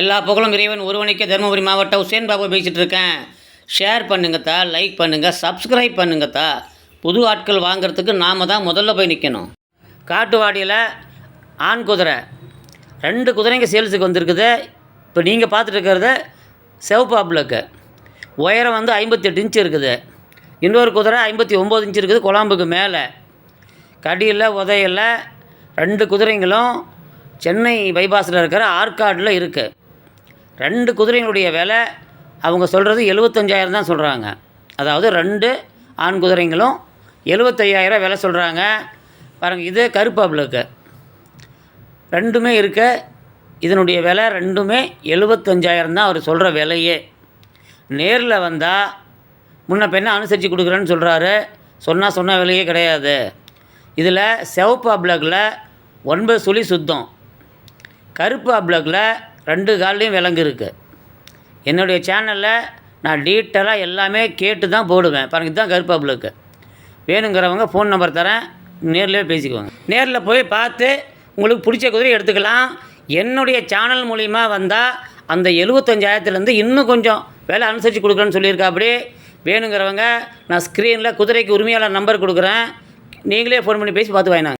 எல்லா புகழும் இறைவன் ஒருவனுக்கே தருமபுரி மாவட்டம் உசேன் பாபு பேசிகிட்டு இருக்கேன். ஷேர் பண்ணுங்கத்தா லைக் பண்ணுங்கள் சப்ஸ்கிரைப் பண்ணுங்கத்தா புது ஆட்கள் வாங்குறதுக்கு நாம் தான் முதல்ல போய் நிற்கணும் காட்டுவாடியில் ஆண் குதிரை ரெண்டு குதிரைங்க சேல்ஸுக்கு வந்திருக்குது. இப்போ நீங்கள் பார்த்துட்டு இருக்கிறது சிவப்பு உயரம் வந்து ஐம்பத்தெட்டு இன்ச்சு இருக்குது. இன்னொரு குதிரை ஐம்பத்தி ஒம்பது இன்ச்சு இருக்குது குழம்புக்கு மேலே. கடியில் உதையில் ரெண்டு குதிரைங்களும் சென்னை பைபாஸில் இருக்கிற ஆற்காடில் இருக்குது ரெண்டு குதிரைங்களுடைய விலை அவங்க சொல்கிறது எழுபத்தஞ்சாயிரம் தான் சொல்கிறாங்க அதாவது ரெண்டு ஆண் குதிரைங்களும் எழுபத்தையாயிரம் விலை சொல்கிறாங்க பாருங்கள் இது கருப்பு ரெண்டுமே இருக்க. இதனுடைய விலை ரெண்டுமே எழுபத்தஞ்சாயிரம் தான் அவர் சொல்கிற விலையே. நேரில் வந்தால் முன்ன பெண்ணை அனுசரித்து கொடுக்குறேன்னு சொல்கிறாரு சொன்னால் சொன்ன விலையே கிடையாது. இதில் செவப்பு அப்ளக்கில் ஒன்பது சுழி சுத்தம். கருப்பு அப்ளக்கில் ரெண்டு கால்லையும் விலங்கு இருக்குது என்னுடைய சேனலில் நான் டீட்டெயிலாக எல்லாமே கேட்டு தான் போடுவேன். பாருங்கள் இதுதான் கருப்பு வேணுங்கிறவங்க ஃபோன் நம்பர் தரேன். நேர்லேயே பேசிக்குவாங்க. நேரில் போய் பார்த்து உங்களுக்கு பிடிச்ச குதிரை எடுத்துக்கலாம். என்னுடைய சேனல் மூலிமா வந்தால் அந்த எழுபத்தஞ்சாயிரத்துலேருந்து இன்னும் கொஞ்சம் விலை அனுசரித்து கொடுக்குறேன்னு சொல்லியிருக்காப்படி வேணுங்கிறவங்க நான் ஸ்க்ரீனில் குதிரைக்கு உரிமையாளர் நம்பர் கொடுக்குறேன். நீங்களே ஃபோன் பண்ணி பேசி பார்த்து வாங்கினாங்க.